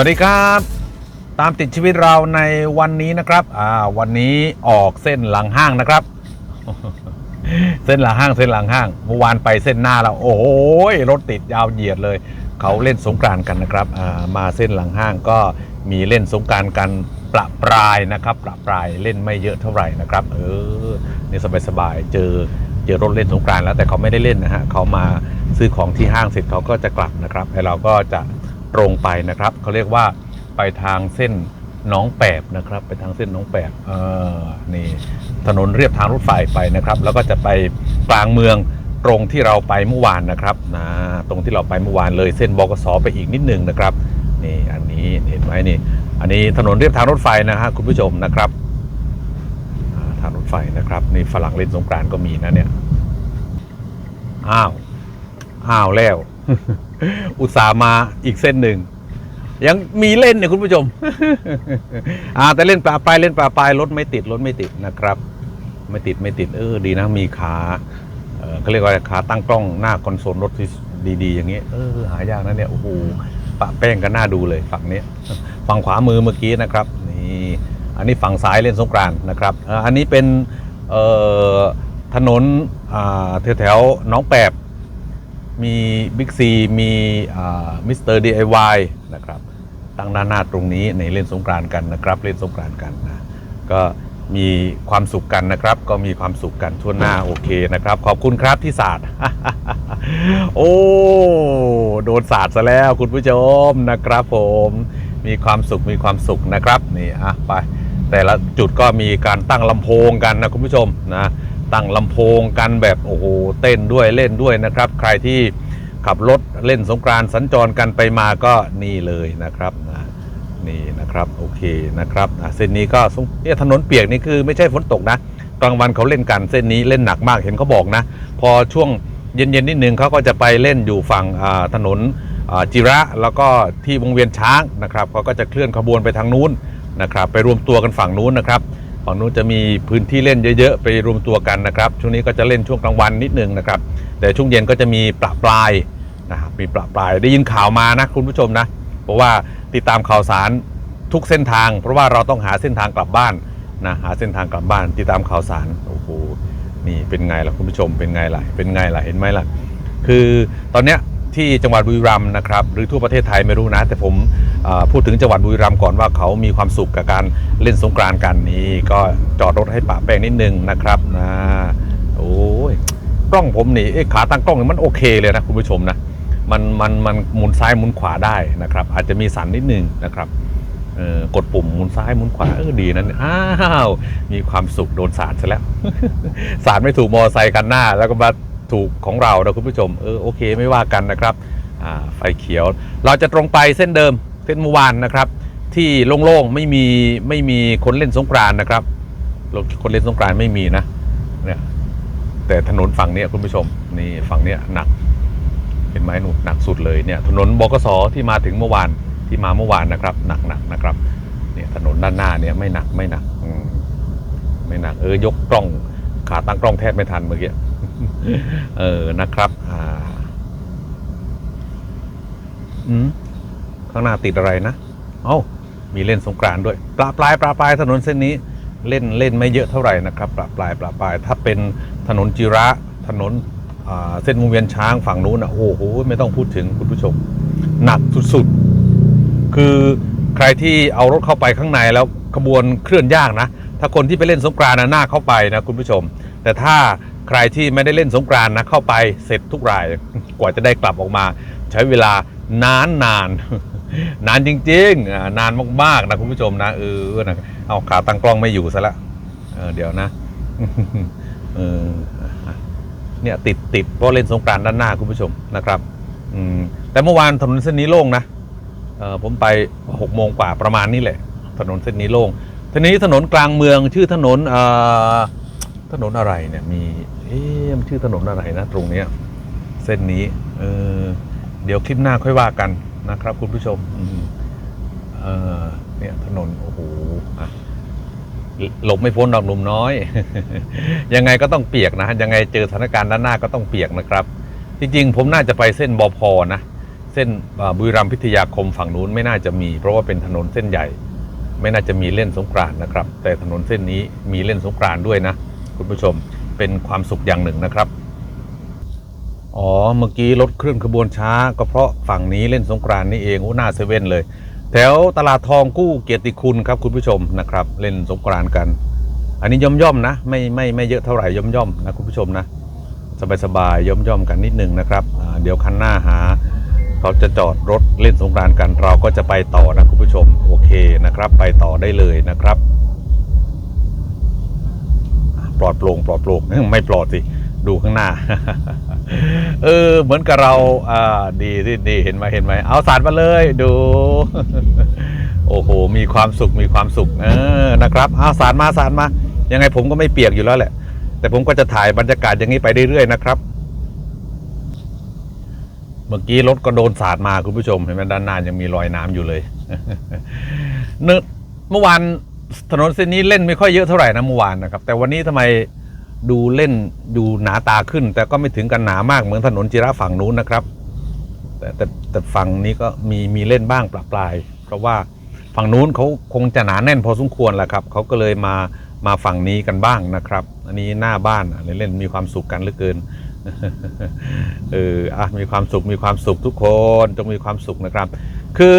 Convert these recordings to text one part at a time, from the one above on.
วัสดีครับ ตามติดชีวิตเราในวันนี้นะครับอ่าวันนี้ออกเส้นหลังห้างนะครับ เส้นหลังห้างเส้นหลังห้างเมื่อวานไปเส้นหน้าแล้วโอ้โหรถติดยาวเหยียดเลย เขาเล่นสงกรานกันนะครับอ่ามาเส้นหลังห้างก็มีเล่นสงกรานกันประปรายนะครับ ประปรายเล่นไม่เยอะเท่าไหร่นะครับ เออนี่สบายๆเจอเจอรถเล่นสงกรานแล้วแต่เขาไม่ได้เล่นนะฮะเขามาซื้อของที่ห้างเสร็จเขาก็จะกลับนะครับไอเราก็จะ ตรงไปนะครับเขาเรียกว่าไปทางเส้นน้องแปบนะครับ ไปทางเส้นน้องแปบเออนี่ถนนเรียบทางรถไฟไปนะครับ แล้วก็จะไปกลางเมืองตรงที่เราไปเมื่อวานนะครับนะตรงที่เราไปเมื่อวานเลยเส้นบกสไปอีกนิดนึงนะครับนี่อันนี้เห็นไหมนี่ อันนี้ถนนเรียบทางรถไฟนะฮะคุณผู้ชมนะครับทางรถไฟนะครับนี่ฝรั่งเล่นสงกรานก็มีนะเนี่ยอ้าวอ้าวแล้ว อุตส่าห์มาอีกเส้นหนึ่ง ยังมีเล่นเนี่ยคุณผู้ชม อ่า แต่เล่นปลาปลายเล่นปลาปลายรถไม่ติดรถไม่ติดนะครับ ไม่ติดไม่ติดเออดีนะมีขาเออเขาเรียกว่าขาตั้งกล้องหน้าคอนโซลรถที่ดีๆ อย่างเงี้ยเออหายากนะเนี่ยโอ้โหปะแป้งก็น่าดูเลยฝั่งนี้ฝั่งขวามือเมื่อกี้นะครับนี่อันนี้ฝั่งซ้ายเล่นสงกรานต์นะครับอันนี้เป็นออถนนแถวๆน้องแปบ มีบิ๊กซีมีมิสเตอร์ดีไอวายนะครับตั้งหน้าหน้าตรงนี้ในเล่นสงกรานกันนะครับ เล่นสงกรานกันนะก็มีความสุขกันนะครับ ก็มีความสุขกันทั่วหน้าโอเคนะครับ ขอบคุณครับที่ศาสตร์โอ้โดนศาสตร์ซะแล้วคุณผู้ชมนะครับ ผมมีความสุขมีความสุขนะครับนี่อะไป แต่ละจุดก็มีการตั้งลำโพงกันนะคุณผู้ชมนะ ตั้งลำโพงกันแบบโอ้โหเต้นด้วยเล่นด้วยนะครับ ใครที่ขับรถเล่นสงกรานสัญจรกันไปมาก็นี่เลยนะครับนะนี่นะครับโอเคนะครับเส้นนี้ก็เนี่ยถนนเปียกนี่คือไม่ใช่ฝนตกนะกลางวันเขาเล่นกันเส้นนี้เล่นหนักมากเห็นเขาบอกนะ พอช่วงเย็นๆนิดนึงเขาก็จะไปเล่นอยู่ฝั่งถนนจิระแล้วก็ที่วงเวียนช้างนะครับเขาก็จะเคลื่อนขบวนไปทางนู้นนะครับ ไปรวมตัวกันฝั่งนู้นนะครับ ฝั่งนู้นจะมีพื้นที่เล่นเยอะๆ ไปรวมตัวกันนะครับ ช่วงนี้ก็จะเล่นช่วงกลางวันนิดนึงนะครับ แต่ช่วงเย็นก็จะมีประปรายนะครับมีประปรายได้ยินข่าวมานะคุณผู้ชมนะ เพราะว่าติดตามข่าวสารทุกเส้นทาง เพราะว่าเราต้องหาเส้นทางกลับบ้านนะหาเส้นทางกลับบ้านติดตามข่าวสารโอ้โหนี่เป็นไงล่ะคุณผู้ชมเป็นไงล่ะเป็นไงล่ะเห็นไหมล่ะ คือตอนเนี้ย ที่จังหวัดบุรีรัมย์นะครับหรือทั่วประเทศไทยไม่รู้นะ แต่ผมพูดถึงจังหวัดบุรีรัมย์ก่อนว่าเขามีความสุขกับการเล่นสงกรานต์กันนี้ ก็จอดรถให้ป่าแป้งนิดนึงนะครับนะโอ้ยกล้องผมนี่ขาตั้งกล้องมันโอเคเลยนะคุณผู้ชมนะมันมันมันหมุนซ้ายหมุนขวาได้นะครับ อาจจะมีสั่นนิดนึงนะครับกดปุ่มหมุนซ้ายหมุนขวาเออดีนั้นอ้าว มีความสุขโดนสาดซะแล้ว สาดไม่ถูกมอไซค์กันหน้า แล้วก็มา ถูกของเรานะคุณผู้ชมเออโอเคไม่ว่ากันนะครับไฟเขียว เราจะตรงไปเส้นเดิมเส้นเมื่อวานนะครับ ที่โล่งๆไม่มีไม่มีคนเล่นสงกรานนะครับคนเล่นสงกรานไม่มีนะเนี่ยแต่ถนนฝั่งนี้คุณผู้ชมนี่ฝั่งนี้หนักเห็นไหมหนูหนักสุดเลยเนี่ยถนนบกสที่มาถึงเมื่อวานที่มาเมื่อวานนะครับ หนักหนักนะครับเนี่ยถนนด้านหน้าเนี่ยไม่หนักไม่หนักไม่หนักเออยกกล้องขาตั้งกล้องแทบไม่ทันเมื่อกี้ เออนะครับอ่าอืมข้างหน้าติดอะไรนะ เอ้ามีเล่นสงกรานต์ด้วย ปลาปลายปลาปลายถนนเส้นนี้ เล่นเล่นไม่เยอะเท่าไหร่นะครับปลาปลายปลาปลาย ถ้าเป็นถนนจิระถนนอ่าเส้นวงเวียนช้างฝั่งนู้นอะโอ้โหไม่ต้องพูดถึงคุณผู้ชม หนักสุดๆ คือใครที่เอารถเข้าไปข้างในแล้วขบวนเคลื่อนยากนะ ถ้าคนที่ไปเล่นสงกรานต์นะหน้าเข้าไปนะคุณผู้ชม แต่ถ้า ใครที่ไม่ได้เล่นสงกรานนะเข้าไปเสร็จทุกรายกว่าจะได้กลับออกมา ใช้เวลานานนานนานจริงๆนานมากๆนะคุณผู้ชมนะเออนะเอาขาตั้งกล้องไม่อยู่ซะละเออเดี๋ยวนะเออเนี่ยติดติดเพราะเล่นสงกรานด้านหน้าคุณผู้ชมนะครับอืมแต่เมื่อวานถนนเส้นนี้โล่งนะเออผมไปหกโมงกว่าประมาณนี้แหละ ถนนเส้นนี้โล่งทีนี้ถนนกลางเมืองชื่อถนนเอ่อถนนอะไรเนี่ยมี เอ๊ะมันชื่อถนนอะไรนะ ตรงเนี้ยเส้นนี้ เออ เดี๋ยวคลิปหน้าค่อยว่ากันนะครับ คุณผู้ชมอืมเออเนี่ยถนนโอ้โหอะหลบไม่พ้นดอกหนุ่มน้อย ยังไงก็ต้องเปียกนะ ยังไงเจอสถานการณ์ด้านหน้าก็ต้องเปียกนะครับ จริงๆ ผมน่าจะไปเส้นบอพอนะ เส้นบุรีรัมย์พิทยาคมฝั่งนู้นไม่น่าจะมี เพราะว่าเป็นถนนเส้นใหญ่ ไม่น่าจะมีเล่นสงกรานนะครับ แต่ถนนเส้นนี้มีเล่นสงกรานด้วยนะ คุณผู้ชม เป็นความสุขอย่างหนึ่งนะครับ อ๋อ เมื่อกี้รถเคลื่อนขบวนช้า ก็เพราะฝั่งนี้เล่นสงกรานนี่เองโอ้หน้าเซเว่นเลย แถวตลาดทองกู้เกียรติคุณครับคุณผู้ชมนะครับ เล่นสงกรานกัน อันนี้ย่อมย่อมๆนะ ไม่ไม่ไม่เยอะเท่าไหร่ย่อมย่อมๆนะคุณผู้ชมนะ สบายสบายย่อมย่อมๆกันนิดหนึ่งนะครับเดี๋ยวคันหน้าหาเขาจะจอดรถเล่นสงกรานกันเราก็จะไปต่อนะคุณผู้ชมโอเคนะครับ ไปต่อได้เลยนะครับ อดโปร่งปลอดโปร่งไม่ปลอดสิดูข้างหน้า เออ เหมือนกับเรา อ่า ดีดีดีเห็นไหมเห็นไหมเอาสารมาเลยดู โอ้โห มีความสุขมีความสุข เออ นะครับเอาสารมาสารมา ยังไงผมก็ไม่เปียกอยู่แล้วแหละ แต่ผมก็จะถ่ายบรรยากาศอย่างนี้ไปเรื่อยๆนะครับ เมื่อกี้รถก็โดนสาดมาคุณผู้ชม เห็นไหมด้านหน้ายังมีรอยน้ำอยู่เลยเนอเมื่อวาน ถนนเส้นนี้เล่นไม่ค่อยเยอะเท่าไหร่นะเมื่อวานนะครับ แต่วันนี้ทำไมดูเล่นดูหนาตาขึ้น แต่ก็ไม่ถึงกันหนามากเหมือนถนนจิระฝั่งนู้นนะครับ แต่แต่แต่ฝั่งนี้ก็มีมีเล่นบ้างปลาปลาย เพราะว่าฝั่งนู้นเขาคงจะหนาแน่นพอสมควรแหละครับเขาก็เลยมามาฝั่งนี้กันบ้างนะครับ อันนี้หน้าบ้านเล่นมีความสุขกันเหลือเกินเอออะมีความสุขมีความสุขทุกคนจงมีความสุขนะครับ คือ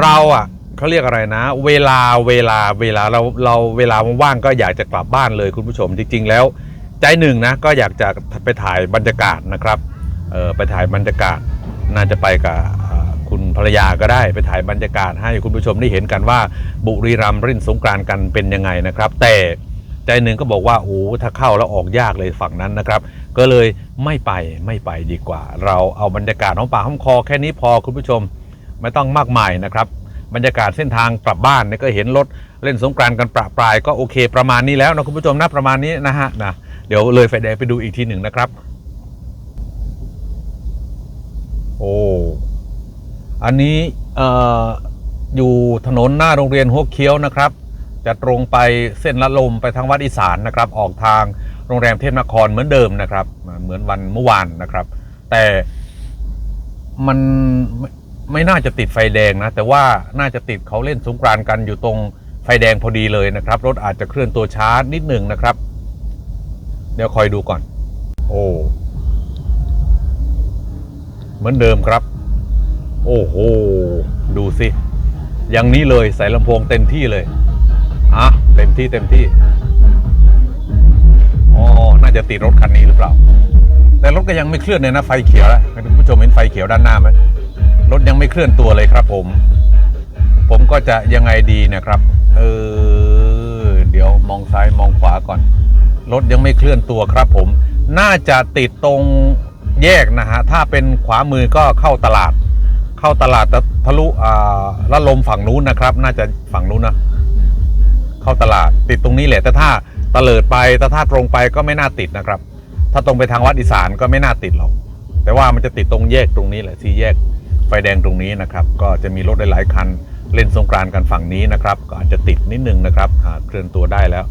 เราอะ เขาเรียกอะไรนะ เวลาเวลาเวลาเราเราเวลาว่างก็อยากจะกลับบ้านเลยคุณผู้ชมจริง ๆ แล้ว ใจหนึ่งนะก็อยากจะไปถ่ายบรรยากาศนะครับเออไปถ่ายบรรยากาศน่าจะไปกับคุณภรรยาก็ได้ไปถ่ายบรรยากาศให้คุณผู้ชมได้เห็นกันว่า บุรีรัมย์เล่นสงกรานกันเป็นยังไงนะครับ แต่ใจหนึ่งก็บอกว่าโอ้ถ้าเข้าแล้วออกยากเลยฝั่งนั้นนะครับ ก็เลยไม่ไปไม่ไปดีกว่า เราเอาบรรยากาศของป่าห้องคอแค่นี้พอคุณผู้ชมไม่ต้องมากมายนะครับ บรรยากาศเส้นทางกลับบ้านเนี่ยก็เห็นรถเล่นสงกรานต์กันประปรายก็โอเคประมาณนี้แล้วนะคุณผู้ชมนะประมาณนี้นะฮะนะเดี๋ยวเลยไฟแดงไปดูอีกทีหนึ่งนะครับ โอ้อันนี้เอ่ออยู่ถนนหน้าโรงเรียนหัวเคี้ยวนะครับ จะตรงไปเส้นละลมไปทางวัดอีสานนะครับ ออกทางโรงแรมเทพนครเหมือนเดิมนะครับ เหมือนวันเมื่อวานนะครับ แต่มัน ไม่น่าจะติดไฟแดงนะ แต่ว่าน่าจะติดเขาเล่นสงกรานกันอยู่ตรงไฟแดงพอดีเลยนะครับ รถอาจจะเคลื่อนตัวช้านิดหนึ่งนะครับ เดี๋ยวคอยดูก่อน โอ้เหมือนเดิมครับ โอ้โหดูสิอย่างนี้เลยใส่ลำโพงเต็มที่เลยอะเต็มที่เต็มที่อ๋อน่าจะติดรถคันนี้หรือเปล่า แต่รถก็ยังไม่เคลื่อนเลยนะไฟเขียวแล้วคุณผู้ชมเห็นไฟเขียวด้านหน้าไหม รถยังไม่เคลื่อนตัวเลยครับผม ผมก็จะยังไงดีนะครับ เออ เดี๋ยวมองซ้ายมองขวาก่อน รถยังไม่เคลื่อนตัวครับผม น่าจะติดตรงแยกนะฮะ ถ้าเป็นขวามือก็เข้าตลาด เข้าตลาดทะลุอ่าละลมฝั่งนู้นนะครับ น่าจะฝั่งนู้นนะ เข้าตลาดติดตรงนี้แหละ แต่ถ้าตะเลิดไปแต่ถ้าตรงไปก็ไม่น่าติดนะครับ ถ้าตรงไปทางวัดอีสานก็ไม่น่าติดหรอก แต่ว่ามันจะติดตรงแยกตรงนี้แหละที่แยก ฟแดงตรงนี้นะครับ ก็จะมีรถหลายๆคันเล่นสงกรานต์กันฝั่งนี้นะครับ ก็อาจจะติดนิดนึงนะครับเคลื่อนตัวได้แล้ว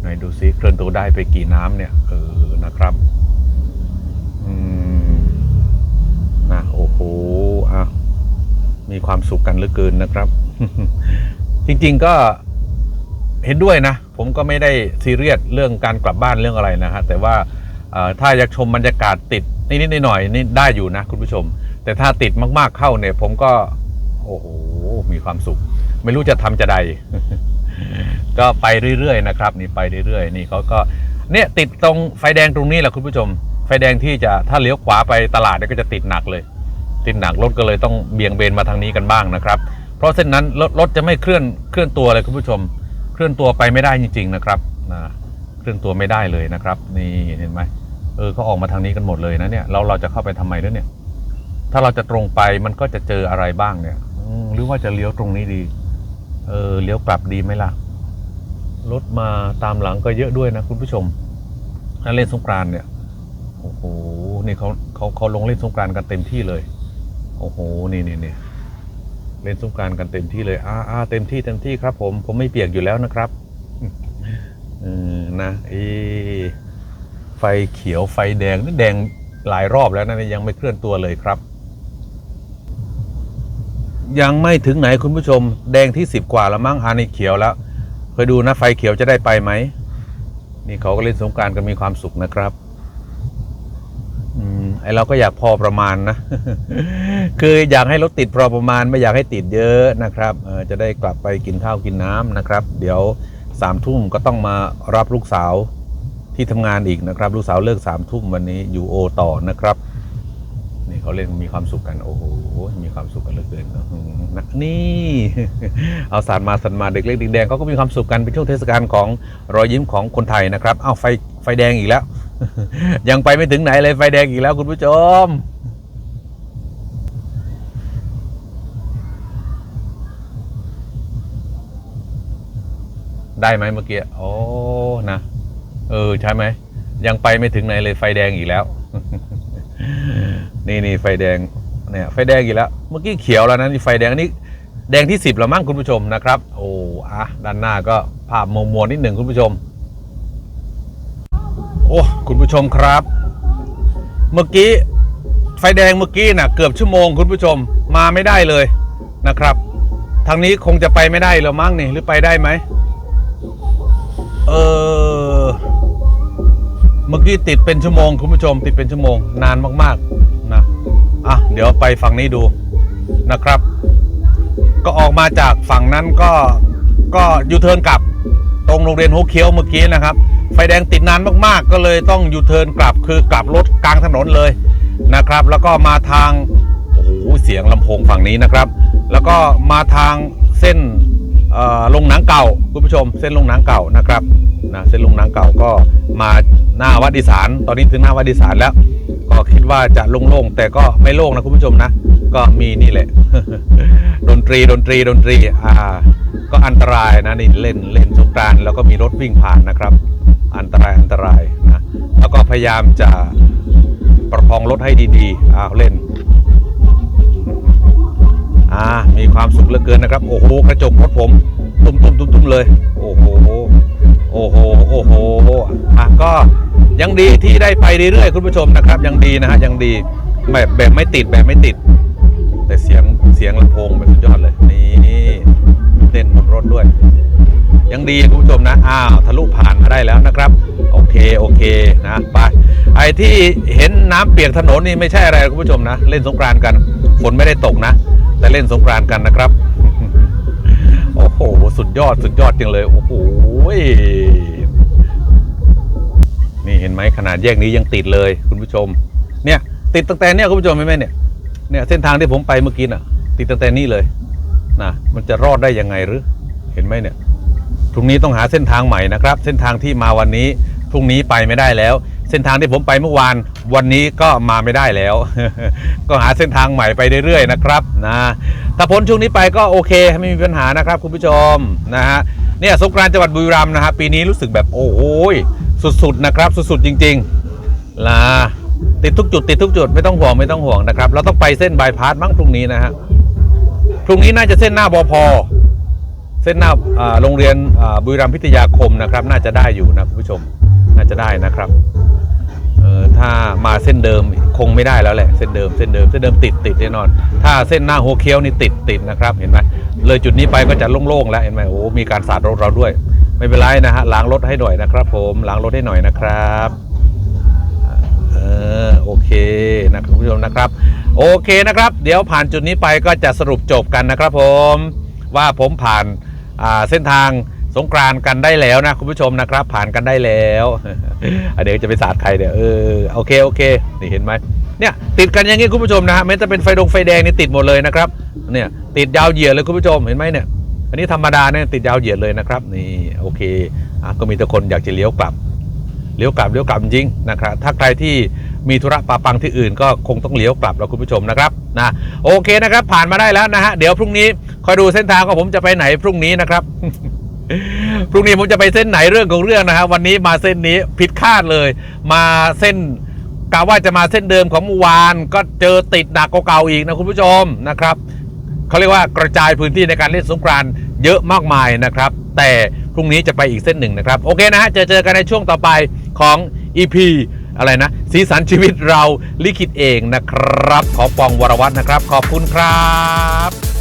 ไหนดูซิเคลื่อนตัวได้ไปกี่น้ำเนี่ยเออนะครับอืมนะโอ้โหอะมีความสุขกันเหลือเกินนะครับ จริงๆก็เห็นด้วยนะ ผมก็ไม่ได้ซีเรียสเรื่องการกลับบ้านเรื่องอะไรนะฮะแต่ว่าถ้าอยากชมบรรยากาศติดนิดๆหน่อยๆนี่ได้อยู่นะคุณผู้ชม แต่ถ้าติดมากๆเข้าเนี่ย ผมก็ โอ้โห มีความสุข ไม่รู้จะทำจะใด ก็ไปเรื่อยๆนะครับ นี่ไปเรื่อยๆ นี่เขาก็เนี่ยติดตรงไฟแดงตรงนี้แหละคุณผู้ชม ไฟแดงที่จะถ้าเลี้ยวขวาไปตลาดเนี่ยก็จะติดหนักเลย ติดหนักรถก็เลยต้องเบี่ยงเบนมาทางนี้กันบ้างนะครับ เพราะเส้นนั้นรถรถจะไม่เคลื่อนเคลื่อนตัวเลยคุณผู้ชม เคลื่อนตัวไปไม่ได้จริง ๆ นะครับนะเคลื่อนตัวไม่ได้เลยนะครับ นี่เห็นไหมเออเขาออกมาทางนี้กันหมดเลยนะเนี่ยเราเราจะเข้าไปทำไมแล้วเนี่ย ถ้าเราจะตรงไปมันก็จะเจออะไรบ้างเนี่ยหรือว่าจะเลี้ยวตรงนี้ดี เออเลี้ยวกลับดีไหมล่ะ รถมาตามหลังก็เยอะด้วยนะคุณผู้ชมถ้าเล่นสงกรานเนี่ย โอ้โห นี่เขาเขาเขาลงเล่นสงกรานกันเต็มที่เลย โอ้โห นี่นี่นี่เล่นสงกรานกันเต็มที่เลยอ่าอ่าเต็มที่เต็มที่ครับ ผม ผมไม่เปียกอยู่แล้วนะครับ เออ นะเอไฟเขียวไฟแดงนี่แดงหลายรอบแล้วนะยังไม่เคลื่อนตัวเลยครับ ยังไม่ถึงไหนคุณผู้ชม แดงที่สิบกว่าแล้วมั้งอันนี้เขียวแล้วเคยดูนะไฟเขียวจะได้ไปไหม นี่เขาก็เล่นสงการกันมีความสุขนะครับอืมไอเราก็อยากพอประมาณนะ คืออยากให้รถติดพอประมาณไม่อยากให้ติดเยอะนะครับเออจะได้กลับไปกินข้าวกินน้ำนะครับ เดี๋ยวสามทุ่มก็ต้องมารับลูกสาวที่ทำงานอีกนะครับ ลูกสาวเลิกสามทุ่มวันนี้อยู่โอต่อนะครับ นี่เขาเล่นมีความสุขกันโอ้โหมีความสุขกันเหลือเกินอื้อหือนะนี่เอาสารมาสันมาเด็กเล็กเด็กแดงเขาก็มีความสุขกันเป็นช่วงเทศกาลของรอยยิ้มของคนไทยนะครับอ้าวไฟไฟแดงอีกแล้ว ยังไปไม่ถึงไหนเลยไฟแดงอีกแล้วคุณผู้ชมได้ไหมเมื่อกี้โอ้นะ เออ ใช่ไหม ยังไปไม่ถึงไหนเลยไฟแดงอีกแล้ว นี่นี่ไฟแดงเนี่ยไฟแดงอีกแล้ว เมื่อกี้เขียวแล้วนะนี่ไฟแดงอันนี้แดงที่สิบแล้วมั้งคุณผู้ชมนะครับ โอ้อะด้านหน้าก็ภาพมัวมัวนิดหนึ่งคุณผู้ชม โอ้คุณผู้ชมครับ เมื่อกี้ไฟแดงเมื่อกี้น่ะ เกือบชั่วโมงคุณผู้ชมมาไม่ได้เลยนะครับ ทางนี้คงจะไปไม่ได้แล้วมั้งนี่หรือไปได้ไหมเออเมื่อกี้ติดเป็นชั่วโมงคุณผู้ชม ติดเป็นชั่วโมง นานมาก ๆ อะเดี๋ยวไปฝั่งนี้ดูนะครับ ก็ออกมาจากฝั่งนั้นก็ก็ยูเทิร์นกลับ ตรงโรงเรียนโฮเคียวเมื่อกี้นะครับ ไฟแดงติดนานมากๆ ก็เลยต้องยูเทิร์นกลับคือกลับรถกลางถนนเลยนะครับ แล้วก็มาทางโอ้โหเสียงลำโพงฝั่งนี้นะครับ แล้วก็มาทางเส้นเอ่อลงหนังเก่าคุณผู้ชม เส้นลงหนังเก่านะครับนะเส้นลงหนังเก่าก็มาหน้าวัดอีสานตอนนี้ถึงหน้าวัดอีสานแล้ว ก็คิดว่าจะโล่งๆแต่ก็ไม่โล่งนะคุณผู้ชมนะ ก็มีนี่แหละ ดนตรีดนตรีดนตรีอ่า ก็อันตรายนะนี่เล่นเล่นสงกรานแล้วก็มีรถวิ่งผ่านนะครับ อันตรายอันตรายนะแล้วก็พยายามจะประคองรถให้ดีๆอ้าวเล่นอ่ามีความสุขเหลือเกินนะครับ โอ้โห กระจกรถผม ตุ้มตุ้มตุ้มตุ้มเลย โอ้โห โอ้โห โอ้โหอะก็ยังดีที่ได้ไปเรื่อยๆคุณผู้ชมนะครับ ยังดีนะฮะ ยังดีแบบแบบไม่ติดแบบไม่ติด แต่เสียงเสียงลำโพงแบบสุดยอดเลย นี่เต้นบนรถด้วย ยังดีคุณผู้ชมนะ อ้าวทะลุผ่านมาได้แล้วนะครับ โอเค โอเคนะไป ไอ้ที่เห็นน้ำเปียกถนนนี่ไม่ใช่อะไรคุณผู้ชมนะ เล่นสงกรานกัน ฝนไม่ได้ตกนะ แต่เล่นสงกรานกันนะครับ โอ้โห สุดยอดสุดยอดจังเลย โอ้โหนี่เห็นไหมขนาดแยกนี้ยังติดเลย คุณผู้ชม เนี่ย ติดตั้งแต่เนี่ยคุณผู้ชมเห็นไหมเนี่ยเนี่ยเส้นทางที่ผมไปเมื่อกี้น่ะ ติดตั้งแต่นี่เลยนะมันจะรอดได้ยังไงหรือ เห็นไหมเนี่ยพรุ่งนี้ต้องหาเส้นทางใหม่นะครับ เส้นทางที่มาวันนี้พรุ่งนี้ไปไม่ได้แล้ว เส้นทางที่ผมไปเมื่อวาน วันนี้ก็มาไม่ได้แล้ว ก็หาเส้นทางใหม่ไปเรื่อยๆนะครับนะถ้าพ้นช่วงนี้ไปก็โอเคไม่มีปัญหานะครับคุณผู้ชมนะฮะเนี่ยสงกรานต์จังหวัดบุรีรัมย์นะฮะปีนี้รู้สึกแบบโอ้โหสุดๆนะครับ สุดๆจริงๆล่ะติดทุกจุดติดทุกจุดไม่ต้องห่วงไม่ต้องห่วงนะครับ เราต้องไปเส้นบายพาสมั้งพรุ่งนี้นะฮะพรุ่งนี้น่าจะเส้นหน้าบพเส้นหน้าโรงเรียนบุรีรัมย์พิทยาคมนะครับ น่าจะได้อยู่นะคุณผู้ชม น่าจะได้นะครับเออถ้ามาเส้นเดิมคงไม่ได้แล้วแหละเส้นเดิมเส้นเดิมเส้นเดิมติดติดแน่นอน ถ้าเส้นหน้าหัวเคี้ยวนี่ติดติดนะครับเห็นไหมเลยจุดนี้ไปก็จะโล่งๆแล้วเห็นไหมโอ้มีการสาดรถเราด้วย ไม่เป็นไรนะฮะล้างรถให้หน่อยนะครับ ผมล้างรถให้หน่อยนะครับเออโอเคนะคุณผู้ชมนะครับ โอเคนะครับ เดี๋ยวผ่านจุดนี้ไปก็จะสรุปจบกันนะครับ ผมว่าผมผ่านเส้นทาง สงกรานกันได้แล้วนะคุณผู้ชมนะครับ ผ่านกันได้แล้วเดี๋ยวจะไปสาดใครเดี๋ยวเออโอเคโอเคนี่เห็นไหมเนี่ยติดกันอย่างงี้คุณผู้ชมนะฮะแม้จะเป็นไฟดงไฟแดงนี่ติดหมดเลยนะครับเนี่ยติดยาวเหยียดเลยคุณผู้ชมเห็นไหมเนี่ยอันนี้ธรรมดาเนี่ยติดยาวเหยียดเลยนะครับนี่โอเคอะก็มีแต่คนอยากจะเลี้ยวกลับเลี้ยวกลับเลี้ยวกลับจริงนะครับถ้าใครที่มีธุระปาปังที่อื่นก็คงต้องเลี้ยวกลับแล้วคุณผู้ชมนะครับนะโอเคนะครับผ่านมาได้แล้วนะฮะเดี๋ยวพรุ่งนี้คอยดูเส้นทางว่าผมจะไปไหนพรุ่งนี้นะครับ พรุ่งนี้ผมจะไปเส้นไหนเรื่องของเรื่องนะครับวันนี้มาเส้นนี้ผิดคาดเลย มาเส้นกะว่าจะมาเส้นเดิมของเมื่อวาน ก็เจอติดหนักกว่าเก่าอีกนะคุณผู้ชมนะครับเขาเรียกว่ากระจายพื้นที่ในการเล่นสงกรานเยอะมากมายนะครับ แต่พรุ่งนี้จะไปอีกเส้นหนึ่งนะครับ โอเคนะฮะเจอเจอกันในช่วงต่อไปของ EP อะไรนะ สีสันชีวิตเราลิขิตเองนะครับ ขอปองวรวัตรนะครับ ขอบคุณครับ